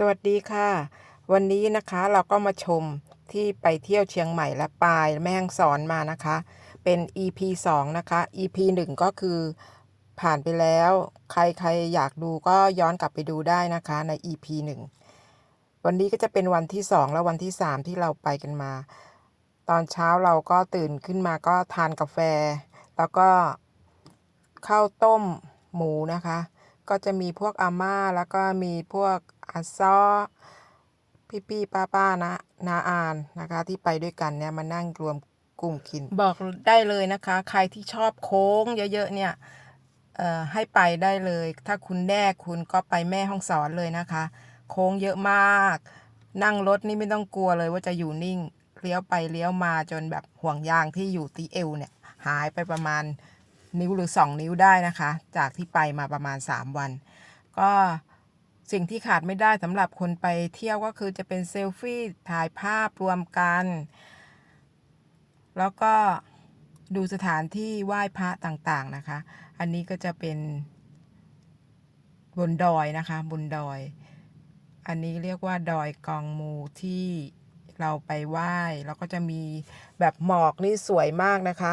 สวัสดีค่ะ วันนี้นะคะเราก็มาชมที่ไปเที่ยวเชียงใหม่และปายแม่ฮ่องสอนมานะคะ เป็น EP 2 นะคะ EP 1 ก็คือผ่านไปแล้ว ใครใครอยากดูก็ย้อนกลับไปดูได้นะคะใน EP 1 วันนี้ก็จะเป็นวันที่ 2 และวันที่ 3 ที่เราไปกันมา ตอนเช้าเราก็ตื่นขึ้นมาก็ทานกาแฟ แล้วก็ข้าวต้มหมูนะคะ ก็จะมีพวกอาม่าแล้วก็มีพวกอาซ้อพี่พี่ป้าป้าๆนะนาอานนะคะ ที่ไปด้วยกันเนี่ยมานั่งรวมกลุ่มกิน บอกได้เลยนะคะ ใครที่ชอบโค้งเยอะๆเนี่ยเอ่อให้ไปได้เลย ถ้าคุณแน่คุณก็ไปแม่ห้องสอนเลยนะคะ โค้งเยอะมาก นั่งรถนี่ไม่ต้องกลัวเลยว่าจะอยู่นิ่ง เลี้ยวไปเลี้ยวมาจนแบบห่วงยางที่อยู่ตีเอวเนี่ย หายไปประมาณ นิ้วหรือ 2 นิ้วได้นะคะ จากที่ไปมาประมาณ 3 วัน ก็สิ่งที่ขาดไม่ได้สำหรับคนไปเที่ยวก็คือจะเป็นเซลฟี่ถ่ายภาพรวมกัน แล้วก็ดูสถานที่ไหว้พระต่างๆนะคะ อันนี้ก็จะเป็นบนดอยนะคะบนดอย อันนี้เรียกว่าดอยกองมูที่เราไปไหว้ แล้วก็จะมีแบบหมอกนี่สวยมากนะคะ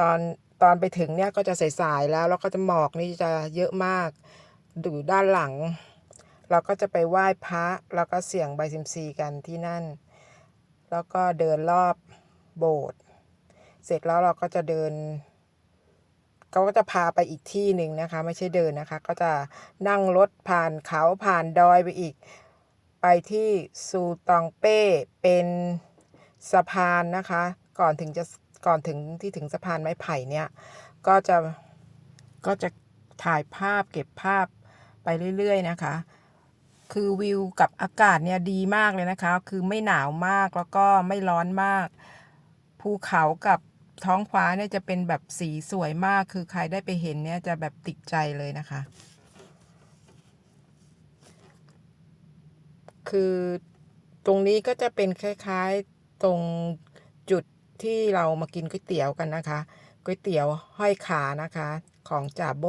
ตอน ตอนไปถึงเนี่ยก็จะสายๆแล้ว แล้วก็จะหมอกนี่จะเยอะมากดูด้านหลัง เราก็จะไปไหว้พระ แล้วก็เสี่ยงใบซิมซีกันที่นั่น แล้วก็เดินรอบโบสถ์เสร็จแล้วเราก็จะเดินเขาก็จะพาไปอีกที่หนึ่งนะคะ ไม่ใช่เดินนะคะ ก็จะนั่งรถผ่านเขาผ่านดอยไปอีก ไปที่ซูตองเป้เป็นสะพานนะคะ ก่อนถึงจะ ก่อนถึงที่ถึงสะพานไม้ไผ่เนี่ย ก็จะก็จะถ่ายภาพเก็บภาพไปเรื่อย ๆ นะคะ คือวิวกับอากาศเนี่ยดีมากเลยนะคะ คือไม่หนาวมากแล้วก็ไม่ร้อนมาก ภูเขากับท้องฟ้าเนี่ยจะเป็นแบบสีสวยมาก คือใครได้ไปเห็นเนี่ยจะแบบติดใจเลยนะคะ คือตรงนี้ก็จะเป็นคล้ายๆตรง ที่เรามากินก๋วยเตี๋ยวกันนะคะก๋วยเตี๋ยวห้อยขานะคะ ของจ่าโบ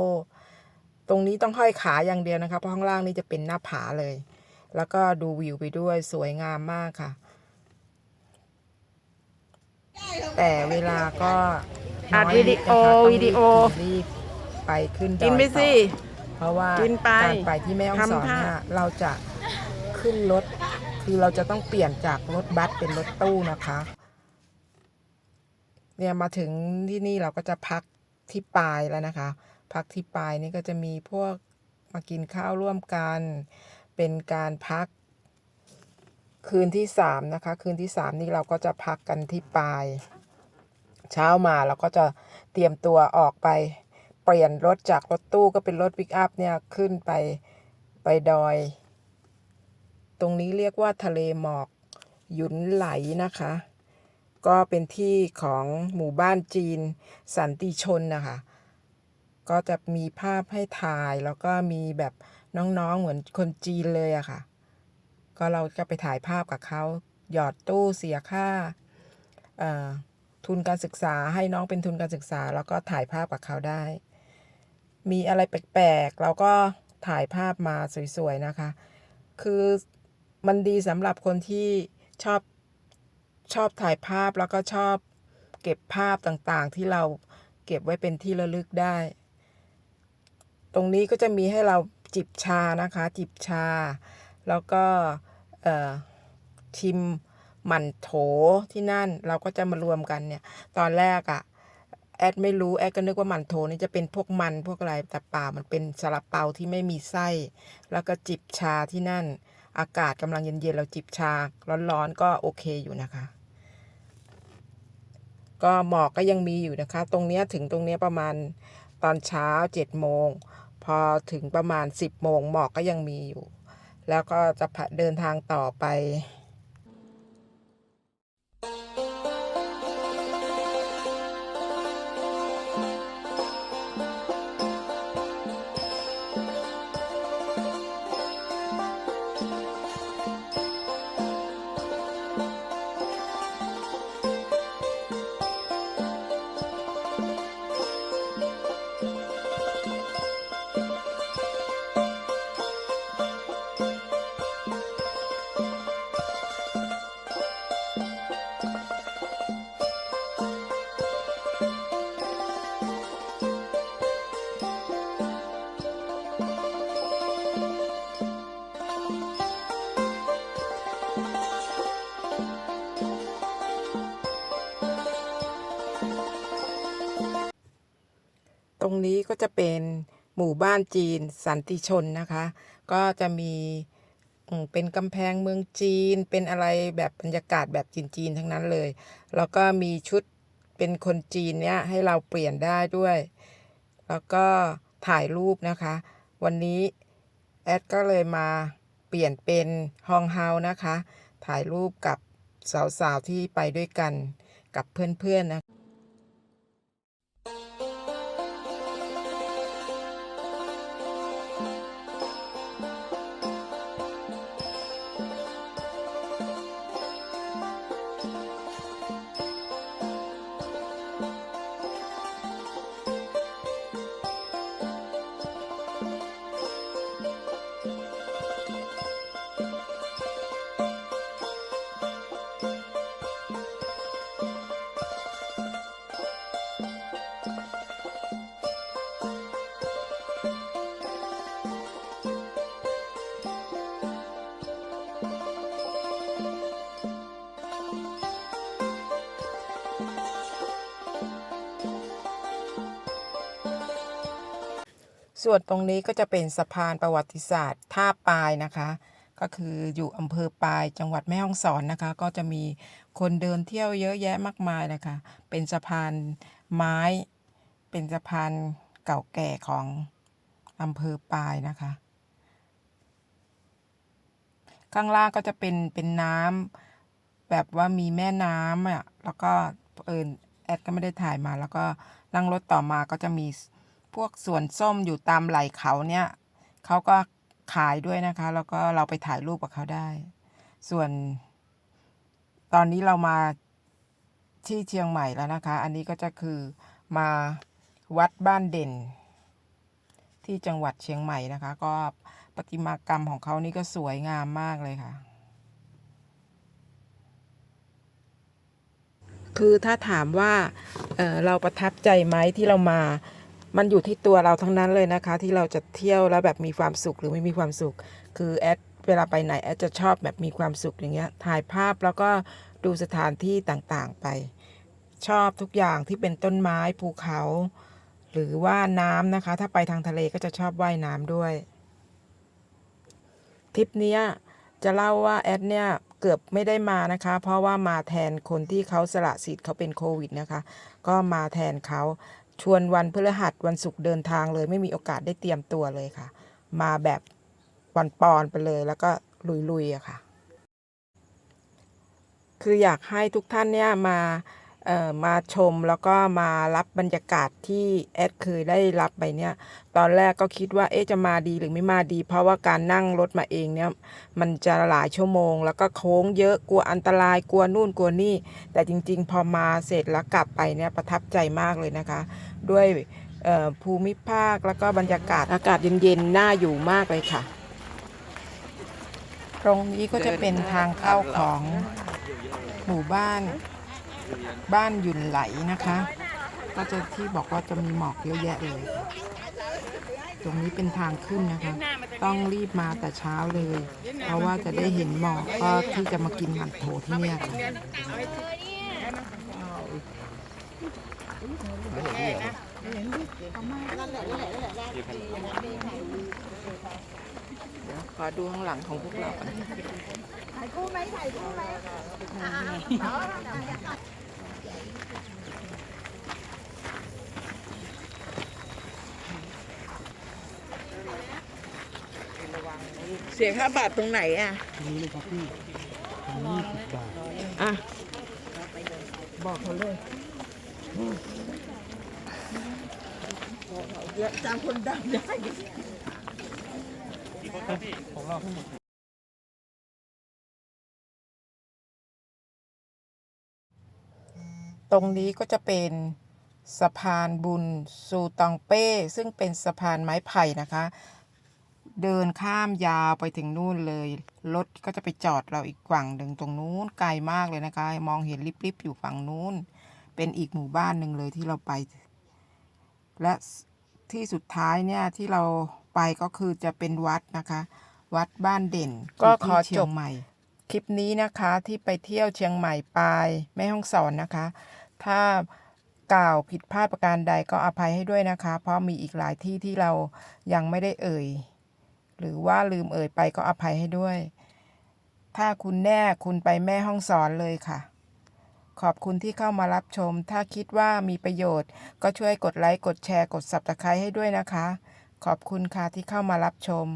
ตรงนี้ต้องห้อยขาอย่างเดียวนะคะเพราะข้างล่างนี่จะเป็นหน้าผาเลย แล้วก็ดูวิวไปด้วยสวยงามมากค่ะ แต่เวลาก็อัดน้ยวิดีโอนะคะต้องรีบวิดีโอรีบไปขึ้นดอยกินไปสิต่อเพราะว่ากินไปการไปที่แม่ฮ่องสอนทำท่าเนี่ยเราจะขึ้นรถคือเราจะต้องเปลี่ยนจากรถบัสเป็นรถตู้นะคะ เนี่ยมาถึงที่นี่เราก็จะพักที่ปลายแล้วนะคะ พักที่ปลายนี่ก็จะมีพวกมากินข้าวร่วมกัน เป็นการพัก คืนที่สามนะคะ คืนที่สามนี่เราก็จะพักกันที่ปลาย เช้ามาเราก็จะเตรียมตัวออกไปเปลี่ยนรถจากรถตู้ก็เป็นรถปิกอัพเนี่ยขึ้นไปไปดอย ตรงนี้เรียกว่าทะเลหมอกหยุนไหลนะคะ ก็เป็นที่ของหมู่บ้านจีน สันติชนนะคะ ก็จะมีภาพให้ถ่ายแล้วก็มีแบบน้องๆเหมือนคนจีนเลยอะค่ะ ก็เราก็ไปถ่ายภาพกับเขาหยอดตู้เสียค่าเอ่อทุนการศึกษาให้น้องเป็นทุนการศึกษา แล้วก็ถ่ายภาพกับเขาได้ มีอะไรแปลกๆเราก็ถ่ายภาพมาสวยๆนะคะ คือมันดีสำหรับคนที่ชอบ ชอบถ่ายภาพแล้วก็ชอบเก็บภาพต่างๆ ที่เราเก็บไว้เป็นที่ระลึกได้ ตรงนี้ก็จะมีให้เราจิบชานะคะ จิบชา แล้วก็เอ่อชิมหมั่นโถที่นั่นเราก็จะมารวมกันเนี่ย ตอนแรกอะ่ะแอดไม่รู้แอดก็นึกว่าหมั่นโถนี่จะเป็นพวกมันพวกอะไรแต่เปล่ามันเป็นซาลาเปาที่ไม่มีไส้ แล้วก็จิบชาที่นั่น อากาศกำลังเย็นๆเราจิบชาร้อนๆก็โอเคอยู่นะคะ ก็หมอกก็ยังมีอยู่นะคะ ตรงนี้ถึงตรงนี้ประมาณตอนเช้าเจ็ดโมง พอถึงประมาณสิบโมงหมอกก็ยังมีอยู่ แล้วก็จะพะเดินทางต่อไป นี้ก็จะเป็นหมู่บ้านจีนสันติชนนะคะ ก็จะมีเป็นกำแพงเมืองจีน เป็นอะไรแบบบรรยากาศแบบจีนๆทั้งนั้นเลย แล้วก็มีชุดเป็นคนจีนเนี่ยให้เราเปลี่ยนได้ด้วย แล้วก็ถ่ายรูปนะคะ วันนี้แอดก็เลยมาเปลี่ยนเป็นฮองเฮานะคะ ถ่ายรูปกับสาวๆที่ไปด้วยกันกับเพื่อนๆนะ ส่วนตรงนี้ก็จะเป็นสะพานประวัติศาสตร์ท่าปายนะคะ ก็คืออยู่อำเภอปายจังหวัดแม่ฮ่องสอนนะคะ ก็จะมีคนเดินเที่ยวเยอะแยะมากมายนะคะ เป็นสะพานไม้ เป็นสะพานเก่าแก่ของอำเภอปายนะคะ ข้างล่างก็จะเป็นเป็นน้ำแบบว่ามีแม่น้ำอะแล้วก็เอิญแอดก็ไม่ได้ถ่ายมา แล้วก็นั่งรถต่อมาก็จะมี พวกสวนส้มอยู่ตามไหล่เขาเนี่ยเขาก็ขายด้วยนะคะ แล้วก็เราไปถ่ายรูปกับเขาได้ ส่วน ตอนนี้เรามาที่เชียงใหม่แล้วนะคะ อันนี้ก็จะคือมาวัดบ้านเด่น ที่จังหวัดเชียงใหม่นะคะ ก็ประติมากรรมของเขานี่ก็สวยงามมากเลยค่ะ คือถ้าถามว่าเเราประทับใจไหมที่เรามา มันอยู่ที่ตัวเราทั้งนั้นเลยนะคะ ที่เราจะเที่ยวแล้วแบบมีความสุขหรือไม่มีความสุข คือแอดเวลาไปไหนแอดจะชอบแบบมีความสุขอย่างเงี้ยถ่ายภาพแล้วก็ดูสถานที่ต่างๆไป ชอบทุกอย่างที่เป็นต้นไม้ภูเขา หรือว่าน้ำนะคะ ถ้าไปทางทะเลก็จะชอบว่ายน้ำด้วยทริปนี้จะเล่าว่าแอดเนี่ยเกือบไม่ได้มานะคะ เพราะว่ามาแทนคนที่เขาสละสิทธิ์เขาเป็นโควิดนะคะ ก็มาแทนเขา ชวนวันพฤหัสวันศุกร์เดินทางเลย ไม่มีโอกาสได้เตรียมตัวเลยค่ะ มาแบบวันปอนไปเลยแล้วก็ลุยๆอะค่ะ คืออยากให้ทุกท่านเนี่ยมา มาชมแล้วก็มารับบรรยากาศที่แอดเคยได้รับไปเนี่ย ตอนแรกก็คิดว่าเอ๊ะจะมาดีหรือไม่มาดี เพราะว่าการนั่งรถมาเองเนี่ยมันจะหลายชั่วโมง แล้วก็โค้งเยอะกลัวอันตรายกลัวนู่นกลัวนี่ แต่จริง ๆ พอมาเสร็จแล้วกลับไปเนี่ยประทับใจมากเลยนะคะ ด้วยภูมิภาคแล้วก็บรรยากาศอากาศเย็นๆน่าอยู่มากเลยค่ะ ตรงนี้ก็จะเป็นทางเข้าของหมู่บ้าน บ้านหยุนไหลนะคะ ก็จะที่บอกว่าจะมีหมอกเยอะแยะเลย ตรงนี้เป็นทางขึ้นนะคะ ต้องรีบมาแต่เช้าเลย เพราะว่าจะได้เห็นหมอกก็ที่จะมากินหมันโถที่เนี่ยค่ะขอดูข้างหลังของพวกเรา ก่อนเสียค่าบาทตรงไหนอะนี่เลยครับพี่ยี่สิบบาท อะ บอกเขาเลยจำคนดังได้ของเราทั้งหมด ตรงนี้ก็จะเป็นสะพานบุญซูตองเป้ ซึ่งเป็นสะพานไม้ไผ่นะคะ เดินข้ามยาวไปถึงนู่นเลย รถก็จะไปจอดเราอีกฝั่งหนึ่งตรงนู้นไกลมากเลยนะคะ มองเห็นลิบๆอยู่ฝั่งนู้น เป็นอีกหมู่บ้านหนึ่งเลยที่เราไป และที่สุดท้ายเนี่ยที่เราไปก็คือจะเป็นวัดนะคะ วัดบ้านเด่นก็ขอจบใหม่ คลิปนี้นะคะที่ไปเที่ยวเชียงใหม่ปายแม่ฮ่องสอนนะคะ ถ้ากล่าวผิดพลาดประการใดก็อภัยให้ด้วยนะคะ เพราะมีอีกหลายที่ที่เรายังไม่ได้เอ่ย หรือว่าลืมเอ่ยไปก็อภัยให้ด้วย ถ้าคุณแน่คุณไปแม่ห้องสอนเลยค่ะ ขอบคุณที่เข้ามารับชม ถ้าคิดว่ามีประโยชน์ ก็ช่วยกดไลค์กดแชร์กด Subscribe ให้ด้วยนะคะ ขอบคุณค่ะที่เข้ามารับชม